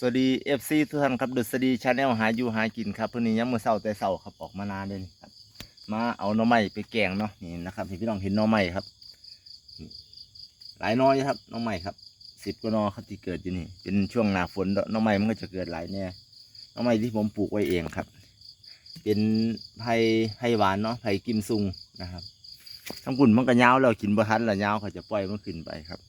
สวัสดีเอฟซีทุกท่านครับดุษฎีชาแนลหาอยู่หากินครับเพื่อนี้ยังมือเศร้าแต่เศร้าครับออกมานานเลยครับ มาเอาหน่อไม้ไปแกงเนาะนี่นะครับที่พี่น้องเห็นหน่อไม้ครับ หลายน้อยครับหน่อไม้ครับสิบกว่านอครับที่เกิดอยู่นี่ เป็นช่วงหนาฝนเด้อหน่อไม้มันก็จะเกิดหลายแน่หน่อไม้ที่ผมปลูกไว้เองครับ เป็นไผ่ไผ่หวานเนาะไผ่กิมซุงนะครับทั้งกุ่นมันก็ยาวแล้วกินบ่ทันล้วยาวเขาจะปล่อยมันขึ้นไปครับ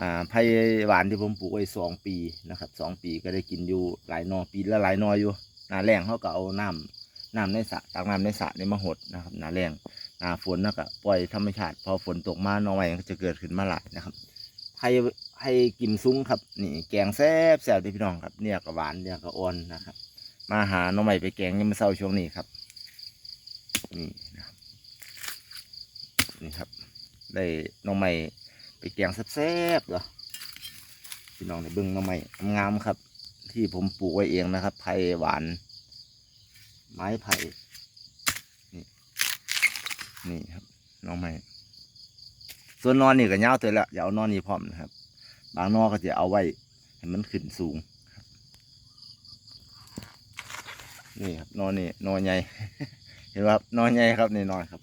อ่าไผ่หวานที่ผมปลูกไว้สองปีนะครับสองปีก็ได้กินอยู่หลายนอปีละหลายนออยู่หนาแรงเขาก็เอาน้ำน้ำในสระตักน้ำในสระนี่มาหดนะครับหนาแรงหนาฝนนะก็ปล่อยธรรมชาติพอฝนตกมาหน่อไม้ก็จะเกิดขึ้นมาหลายนะครับไผ่ไผ่กิมซุ้งครับนี่แกงแซ่บแซ่บเด้อพี่น้องครับเนี่ยก็หวานเนี่ยก็อ่อนนะครับ มาหาหน่อไม้ไปแกงยังมาเศร้าช่วงนี้ครับนี่นะครับนี่ครับ ได้หน่อไม้ ไปแกงแซ่บๆเหรอพี่น้องในเบิ้งหน้ำไม้งามครับ ที่ผมปลูกไว้เองนะครับไผ่หวาน ไม้ไผ่นี่นี่ครับน้องไม้ส่วนนอนนี่ก็ยาวเถอะละอย่าเอานอนนี่พร้อมนะครับ บางนอก็จะเอาไว้ให้มันขึ้นสูงนี่ครับนอนนี่นอนใหญ่เห็นไหมครับนอนใหญ่ครับนี่นอนครับ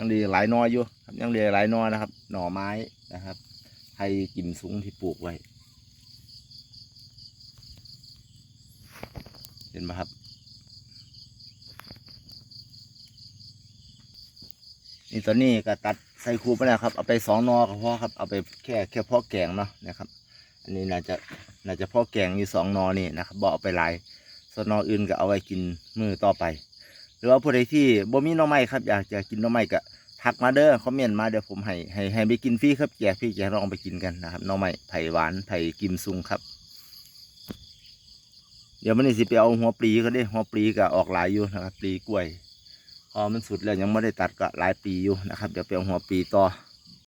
ยังเหลือหลายนออยู่ครับยังเหลือหลายนอนะครับ หน่อไม้นะครับไผ่กิมสูงที่ปลูกไว้ เห็นไหมครับ นี่ตอนนี้ก็ตัดใส่คูไปแล้วครับ เอาไปสองนอก็พอครับ เอาไปแค่แค่พ่อแกงเนาะนะครับ อันนี้น่าจะน่าจะพ่อแกงอยู่สองนอนี่นะครับบอกเอาไปลายส่วนนออื่นก็เอาไว้กินมือต่อไป หรือว่าผู้ใดที่บ่มีหน่อไม้ครับอยากจะกินหน่อไม้ก็ทักมาเด้อคอมเมนต์มาเดี๋ยวผมให้ให้ให้ไปกินฟรีครับแจกพี่แจกลองไปกินกันนะครับหน่อไม้ไผ่หวานไผ่กิมซุงครับ เดี๋ยวมันนี่สิไปเอาหัวปลีก็ได้หัวปลีก็ออกหลายอยู่นะครับปลีกล้วยพอมันสุดแล้วยังไม่ได้ตัดก็หลายปีอยู่นะครับ เดี๋ยวไปเอาหัวปลีต่อ